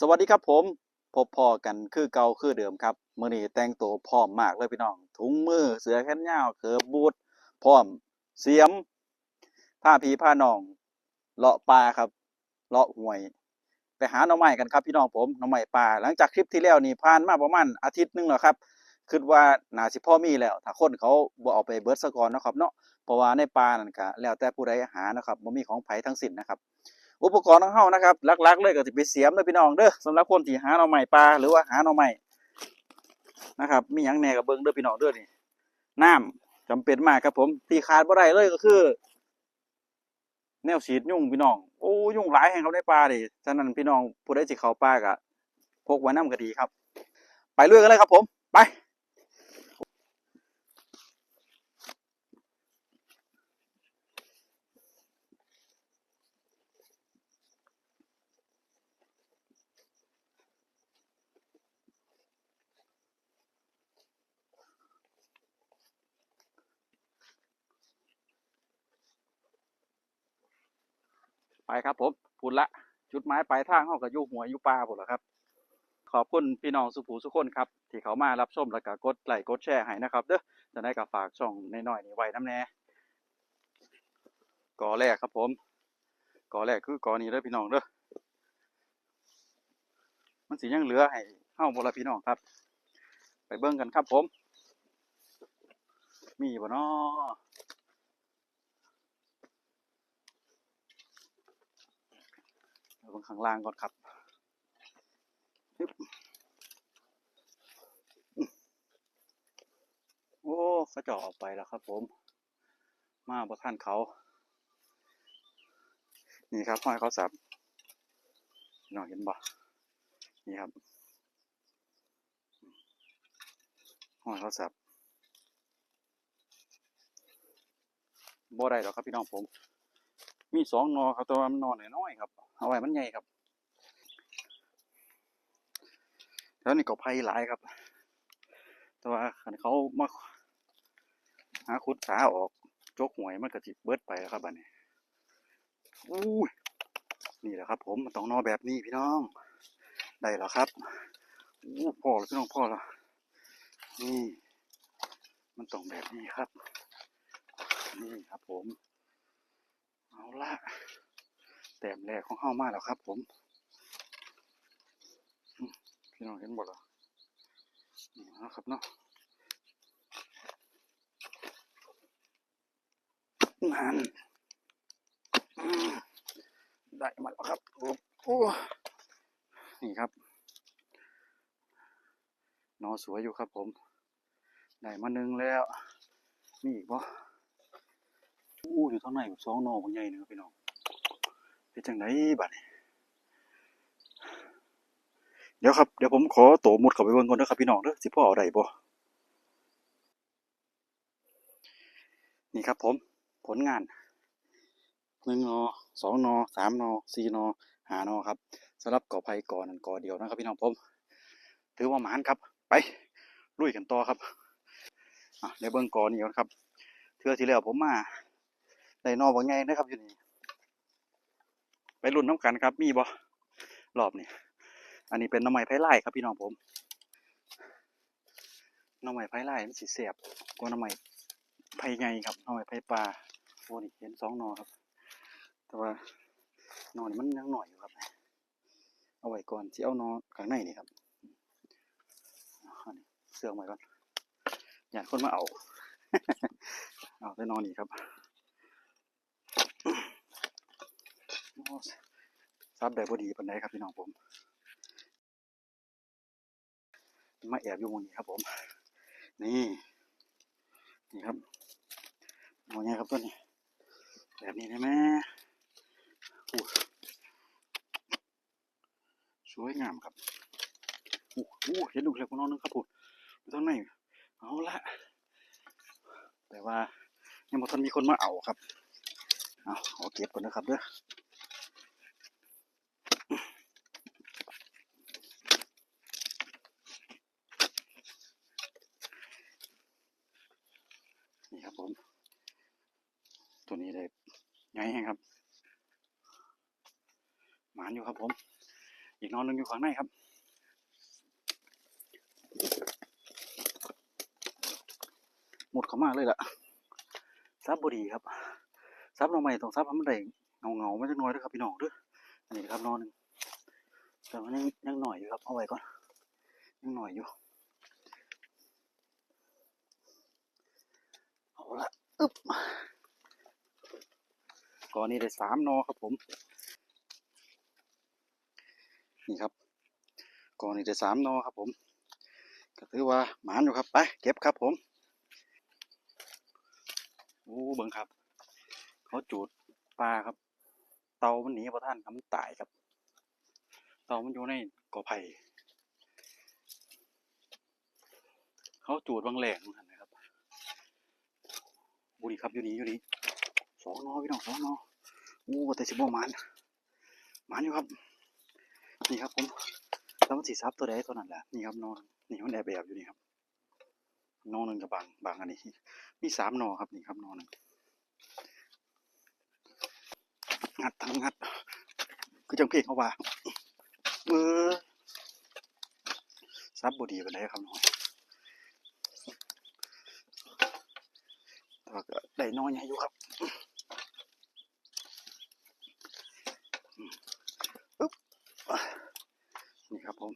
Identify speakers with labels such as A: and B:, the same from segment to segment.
A: สวัสดีครับผม พบพอกันคือเก่าคือเดิมครับมื้อนี้แต่งตัวพร้อมมากเลยพี่น้อง ถุงมือเสือแขนยาวเขือบูทพร้อม เสียม ผ้าผีผ้าน้อง เลาะปลาครับ เลาะห้วย ไปหาหน่อไม้กันครับพี่น้องผมหน่อไม้ปลาหลังจากคลิปที่แล้วนี่ผ่านมาประมาณอาทิตย์นึงแล้วครับคิดว่านาสิพ่อมีแล้ว ถ้าคนเขาบ่เอาไปเบิดซะก่อนนะครับเนาะเพราะว่าในป่านั่นก็แล้วแต่ผู้ใดหานะครับบ่มีของไผทั้งสิ้นนะครับ อุปกรณ์ของเฮานะครับลักๆเลยก็สิไปเสียมเด้อพี่น้องเด้อสำหรับคนที่หาหน่อไม้ปลาหรือว่าหาหน่อไม้นะครับ มีหยังแหน่ก็เบิ่งเด้อพี่น้องเด้อนี่น้ำจำเป็นมากครับผมที่ขาดบ่ได้เลยก็คือ แนวฉีดยุ่งพี่น้องโอ้ยุ่งหลายแห่งครับในป่าดิฉะนั้นพี่น้องผู้ใดสิเข้าป่าก็พกไว้น้ำก็ดีครับ ไปลุยกันเลยครับผมไป ไปครับผมพูดละจุดหมายปลายทางเฮาก็อยู่หัวยู่ป่าพุ่นล่ะครับ ขอบคุณพี่น้องสุภูสุคนครับ ที่เขามารับชมแล้วก็กดไลค์กดแชร์ให้นะครับ เด้อจะได้ก็ฝากช่องน้อยนี่ไว้น้ำแน่กอแรกครับผมกอแรกคือกอนี้เด้อพี่น้องเด้อมันสิยังเหลือให้เฮาบละพี่น้องครับ ไปเบิ่งกันครับผม มีบ่น้อ เบิ่งข้างล่างก่อนครับโอ้เขาจะออกไปแล้วครับ ผม มาบ่ทันเขา นี่ครับห้อยเขาสับน้องเห็นบ่นี่ครับห้อยเขาสับบ่ได้หรอกครับพี่น้องผม มีสองนอครับแต่ว่ามันหนอน้อยครับ เอาไว้มันใหญ่ครับ แล้วนี่ก็ไผ่หลายครับ แต่ว่าคันเขามาหาขุดสาออกจกหวยมันก็จิบเบิดไปแล้วครับบัดนี้อู้ยนี่แหละครับ ผมมันต้องนอแบบนี้พี่น้อง ได้แล้วครับอู้พ่อแล้วพี่น้องพ่อแล้วนี่มันต้องแบบนี้ครับ นี่ครับผม เอาละ ต้มแรกของเฮามาแล้วครับ ผมพี่น้องเห็นหมดแล้วนี่นะครับเนาะนั่นได้มาแล้วครับโอ้โอ้นี่ครับนอสวยอยู่ครับ ผมได้มาหนึ่งแล้วมีอีกบ่อู้อยู่ข้างในสองนอบ่ใหญ่หนึงครับพี่น้อง เป็นจังไดบัดนี้เดี๋ยวครับเดี๋ยวผมขอโตมุดเข้าไปเบิ่งก่อนเด้อครับพี่น้องเด้อสิพ่อเอาได้บ่นี่ครับผมผลงานหนึ่งนอสองนอสามนอสี่นอห้านอครับสำหรับก่อไผ่ก่อนั่นก่อเดียวนะครับพี่น้องผมถือว่าหมานครับ ไปลุยกันต่อครับอะเดี๋ยวเบิ่งก่อนนี่นครับเทือที่แล้วผมมาได้นอบ่ใหญ่นะครับอยู่นี่ ไปรุ่นน้ำกันครับ มีบ่รอบนี้อันนี้เป็นน้ำไม้ไผ่ไล่ครับพี่น้องผมน้ำไม้ไผ่ไล่มันสิแสบกว่าน้ำไม้ไผ่ใหญ่ครับน้ำไม้ไผ่ปลาโอ้นี่เห็นสองนอครับ แต่ว่านอนี่มันยังหน่อยอยู่ครับ เอาไว้ก่อนที่เอานอข้างในนี่ครับเสื่อมไว้ก่อนอย่าคนมาเอาเอาแต่หนนี่ครับ โอ้ ซับได้พอดีปานใดครับพี่น้องผม มาแอบอยู่มองนี้ครับผม นี่ นี่ครับหมองไงครับตัวนี้ แบบนี้ได้ไหมอู้สวยงามครับอู้อู้เห็นลูเล็กของน้องนึงครับผมอยู่ตรงไหนเอาละแต่ว่ายังบ่ทันมีคนมาเอาครับ เอาขอาเก็บก่อนนะครับเด้อ นี่ครับผม ตัวนี้ได้ ไงแห้งครับ หมานอยู่ครับผม อีกนอนหนึงอยู่ข้างในครับหมดเขามากเลยล่ะซับบดีครับซับลงไปตรงซับมันได้เงาเงาไม่จักหน้อยเด้วยครับพี่น้องเด้วยอันนี้ครับนอนหนึ่งแต่มันยังยังหน่อยอยู่ครับเอาไว้ก่อนยังหน่อยอยู่เอาละอึ๊บ อนนี้ได้สามนอครับผม นี่ครับกอนนี้ได้สามนอครับผมก็ถือว่าหมานอยู่ครับไปเก็บครับผมโอ้เบิ่งครับ เขาจูดปลาครับ เตามันหนีพระท่านครับมันตายครับ เตามันอยู่ในกอไผ่เขาจูดบางแหลงนั่นนะครับบุรีครับอยู่นี่อยู่นี่ สองนอพี่น้องสองนอโอ้แต่สิบโมมันมันอยู่ครับ นี่ครับผมแล้วมันสีซับตัวใดตัวนั้นแหละนี่ครับนอนนี่มันแอบแอบอยู่นี่ครับนอหนึ่งกับบางบางอันนี้มีสามนอครับนี่ครับนอหนึ่งงัดทั้งงัด คือจังเพลงเขาว่าเออซับบดีไปเลยครับน้องแต่ว่าก็ได้น้อยใหญ่อยู่ครับอืมอึ๊บนี่ครับผม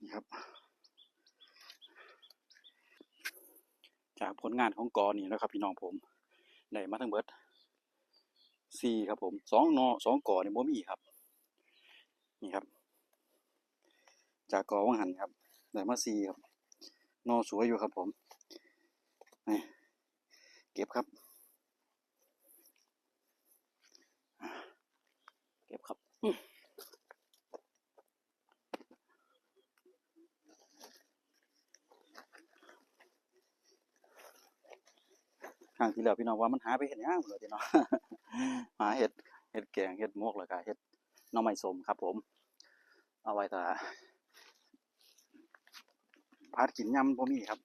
A: นี่ครับ จาก ผลงานของกอนี่นะครับ พี่น้องผมได้มาทั้งเบิดสี่ครับผมสองนอสองกอนี่บ่มีครับ นี่ครับ จากกอวังหันครับได้มาสี่ครับ นอสวยอยู่ครับผมนี่เก็บครับเก็บครับอื้อครั้ง ที่แล้วพี่น้องว่ามันหาไปเห็นยังเหรอพี่น้องหาเห็ดเห็ดแกงเห็ดมวกแล้วก็เห็ดน่องไม้สมครับ ผม เอาไว้แต่พัดกินยำพอมีครับ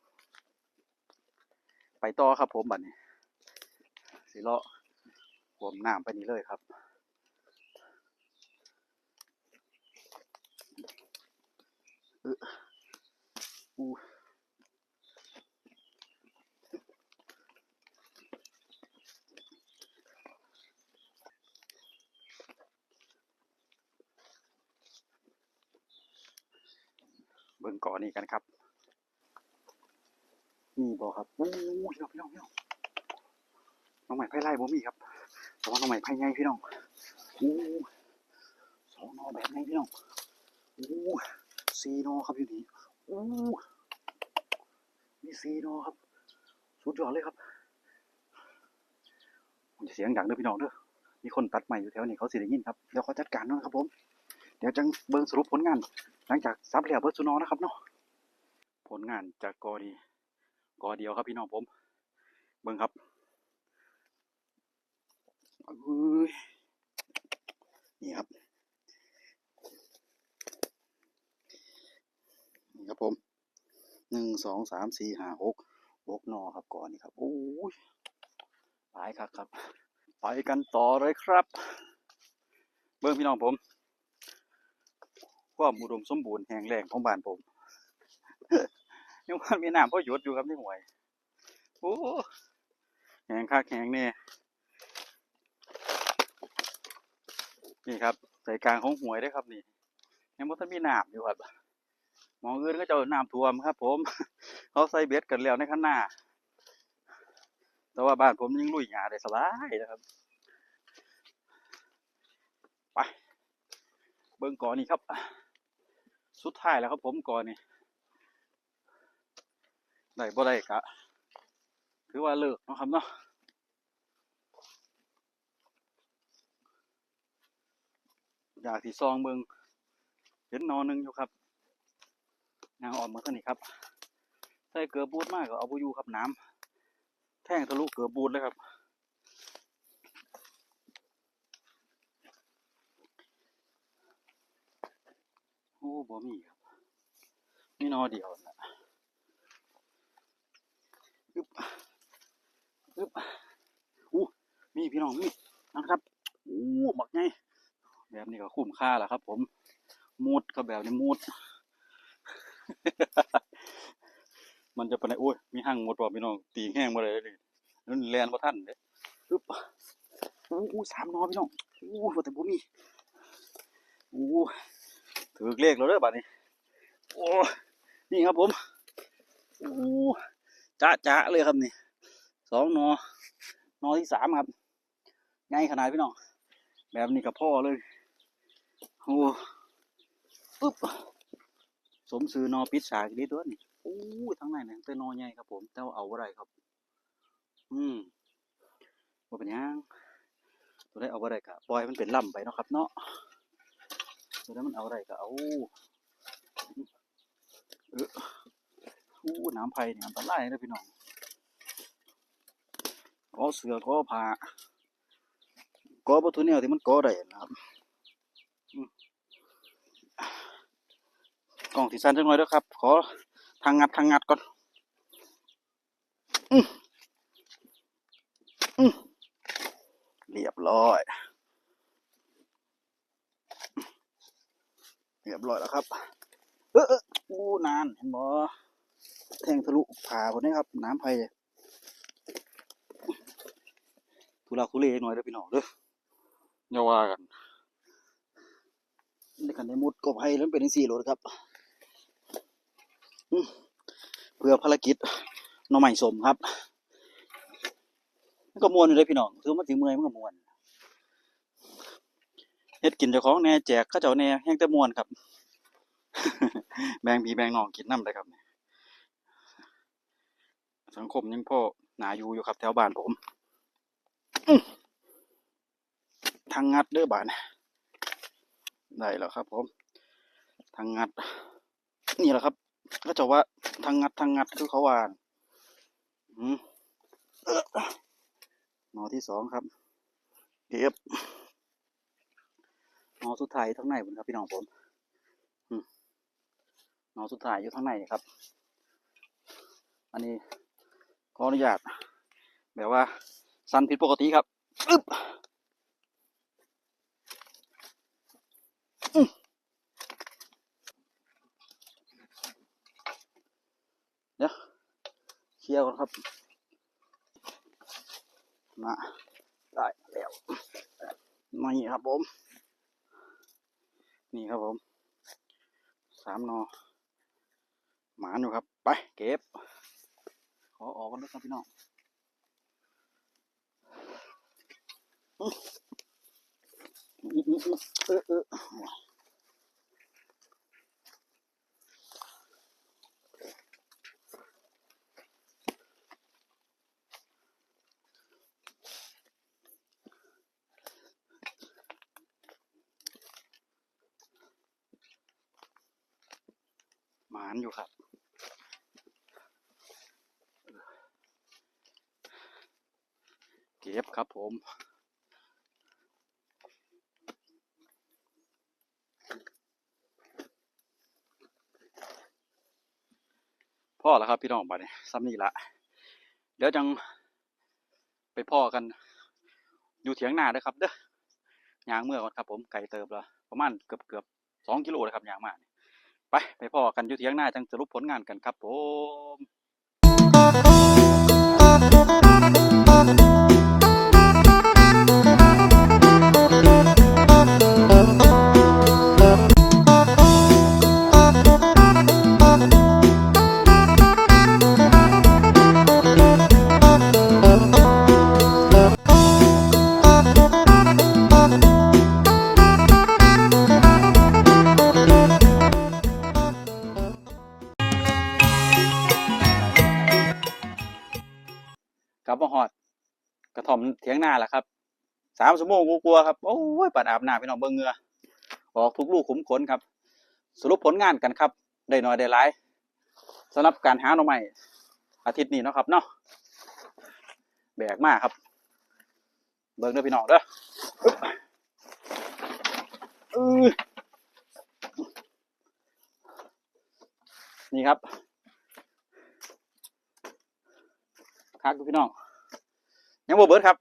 A: ไปต่อครับผมบัดนี้สิเลาะผมน้ำไปนี่เลยครับเอ้ออู้เบิ่ง ก่อนนี่กันครับนี่บอครับโอ้ยพี่น้องพี่น้องน้องใหม่ไผ่ไล่บ่มีครับ แต่ว่าน้องใหม่ไผ่ไงพี่น้องโอ้สองนอแบบไงพี่น้องโอ้สี่นอครับอยู่นี่โอ้มีสี่นอครับ สุดยอดเลยครับมันจะเสียงดังเด้อพี่น้องเด้อมีคนตัดใหม่อยู่แถวนี้เขาสิได้ยินครับเดี๋ยวเขาจัดการเนาะครับผม เดี๋ยวจังเบิ่งสรุปผลงาน หลังจากซับแล้วเบิร์สุนอนะครับเนาะผลงานจากกอดีกอเดียวครับพี่น้องผม เบิ่งครับอุ้ยนี่ครับ นี่ครับผมหนึ่งสองสามสี่ห้าหกหกนอครับก่อนนี่ครับโอ้ยหลายครับครับ ไปกันต่อเลยครับ เบิ่งพี่น้องผม ความอุดมสมบูรณ์แห่งแรงของบ้านผมยังว่ามีน้ำพ่อหยดอยู่ครับนห่วยโอ้แหงคักแหงเนี่ยนี่ครับใจกลางของห่วยได้ครับนี่ยังบ่ทันมีน้ำอยู่ครับมองอื่นก็จะเอน้ำท่วมครับ ผม เขาใส่เบ็ดกันแล้วในข้างหน้า แต่ว่าบ้านผมยังลุยหยาได้สบายนะครับไปเบิ่งก่อนนี่ครับ สุดท้ายแล้วครับผมก่อนนี่ได้บ่ได้กะถือว่าเลิกเนาะครับเนาะอยากที่ซองเบิงเห็นนอนหนึ่งอยู่ครับนางอ่อนมาเท่านี้ครับใส่เกลือบูดมากก็เอาไปอยู่ครับน้ำแท่งทะลุเกลือบูดเลยครับ โอ้บ่มีครับมีนอเดียวนะอึบอึบอู้มีพี่น้องมีนะครับอู้หมักไงแบบนี้ก็คุ้มค่าแล้วครับ ผมมูดก็แบบนี้มูด มันจะไปไหนโอ้ยมีห้างหมดว่ะพี่น้องตีแห้งมาเลยเลยนั่นแลนมาท่านเด้ปึ๊บอู้อู้สามนอพี่น้องอู้แต่บ่มีอู้ ถือเลขแล้วเด้อบัดนี้ โอ้ นี่ครับผมโอ้จ้าจ้าเลยครับนี่สองนอนอที่สามครับง่ายขนาดพี่น้อง แบบนี้กับพ่อเลย โอ้ปึ๊บ สมซื้อนอปิดฉากดีตัวนี่โอ้ทั้งในเนี่ยแต่นอใหญ่ครับผม แต่ว่าเอาอะไรครับ อืมว่าเป็นยังตัวได้เอาอะไรกะปล่อยมันเป็นล่ำไปเนาะครับเนาะ ตัวนั้นมันเอาอะไรกะเอาเอออู้น้ำไผ่เนี่ยอันตรายนะพี่น้องก็เสือก็ผ้าก็ประตูเนี่ยที่มันก็ได้นะครับกล่องที่สั้นจังเลยด้อครับ ขอทางงัดทางงัดก่อนอืมอืมเรียบร้อย เรียบร้อยแล้วครับ เออเอออู้นานเห็นบ่แทงทะลุผ่าคนนี้ครับ น้ำไผ่ทุลักทุเลหน่อยเด้อพี่น้องเด้ออย่าว่ากันในกันในมุดกบไผ่แล้วมันเป็นสี่โหลดครับเพื่อภารกิจหน้องใหม่สมครับ มันก็มวนอยู่เลยพี่น้องถือมาถึงเมื่อยมันก็มวน เฮ็ดกินเจ้าของแหน่แจกเข้าเจ้าแหน่แห้งแต่มวนครับ แบ่งพี่แบ่งน้องกินน้ำเลยครับ สังคมยังพ่อหนาอยู่อยู่ครับแถวบ้านผมทางงัดเด้อบ้านได้แล้วครับ ผมทางงัด นี่แหละครับ ก็จะว่าทางงัดทางงัดคือเขาวาอืมเอ้อหนอที่สองครับเก็บ นอสุดท้ายอยู่ทางในผมครับพี่น้องผมนอสุดท้ายอยู่ทางในครับ อันนี้ขออนุญาตแบบว่าสั้นผิดปกติครับอึ๊บเดี๋ยวเคลียร์ก่อนครับมาได้แล้วนี่ครับผม นี่ครับผมสามนอ หมานอยู่ครับ ไปเก็บ ขอออกกันด้วยครับพี่น้องอื้ออืออืออื้อเออเออหมานอยู่ครับ เก็บครับผมพ่อแล้วครับพี่น้องบัดนี้ซ้ำนี่ละเดี๋ยวจังไปพ่อกัน อยู่เถียงนาด้อครับ เด้อยางเมื่อก่อนครับผมไก่เติบแล้วประมาณเกือบเกือบสองกิโลเลยครับยางมานี่ ไปไปพ่อกันอยู่เทียงนาจังสรุปผลงานกันครับผม กลับมาฮอด กระท่อมเถียงหน้าแหละครับสามชั่วโมงกูกลัวครับ โอ้ยปัดอาบน้ำพี่น้องเบิ่งเงือออกทุกลูกขุมขนครับ สรุปผลงานกันครับ ได้น้อยได้หลายสำหรับการหาหน่อไม้อาทิตย์นี้เนาะครับเนาะแบกมากครับ เบิ่งเด้อพี่น้องเด้อเออนี่ครับ คักพี่น้อง ยังบ่เบิดครับ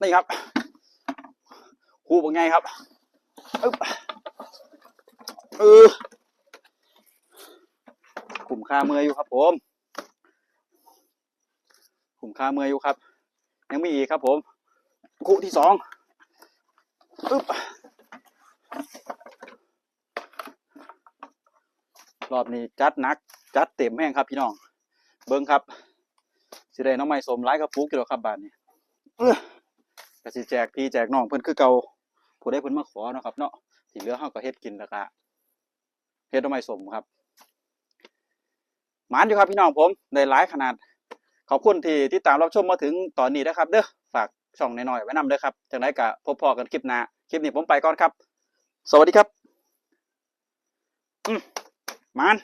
A: นี่ครับคูบังไงครับอึ๊บเออขุมค่าเมื่ออยู่ครับผมขุมค่าเมื่ออยู่ครับ ยังไมีอีกครับผม คู่ที่สองอึ๊บรอบนี้จัดนัก จัดเต็มแห้งครับพี่น้อง เบิ้งครับสิได้น้องไม้สมร้ายกับปุ๊กอยู่แล้วครับบาทนี้เอ้อกสิแจกพี่แจกน้องเพิ่อนคือเก่าผู้ได้เพิ่อนมาขอเนาะครับ เนาะที่เหลือเฮาก็เฮ็ดกินแล้วก็เฮ็ดน้องไม้สมครับหมานอยู่ครับพี่น้องผมได้หลายขนาด ขอบคุณที่ติดตามรับชมมาถึงตอนนี้นะครับ เด้อฝากช่องน้อยๆไว้นำเด้อครับจังไดก็พบพอกันคลิปหน้าคลิปนี้ผมไปก่อนครับ สวัสดีครับ อืมมาน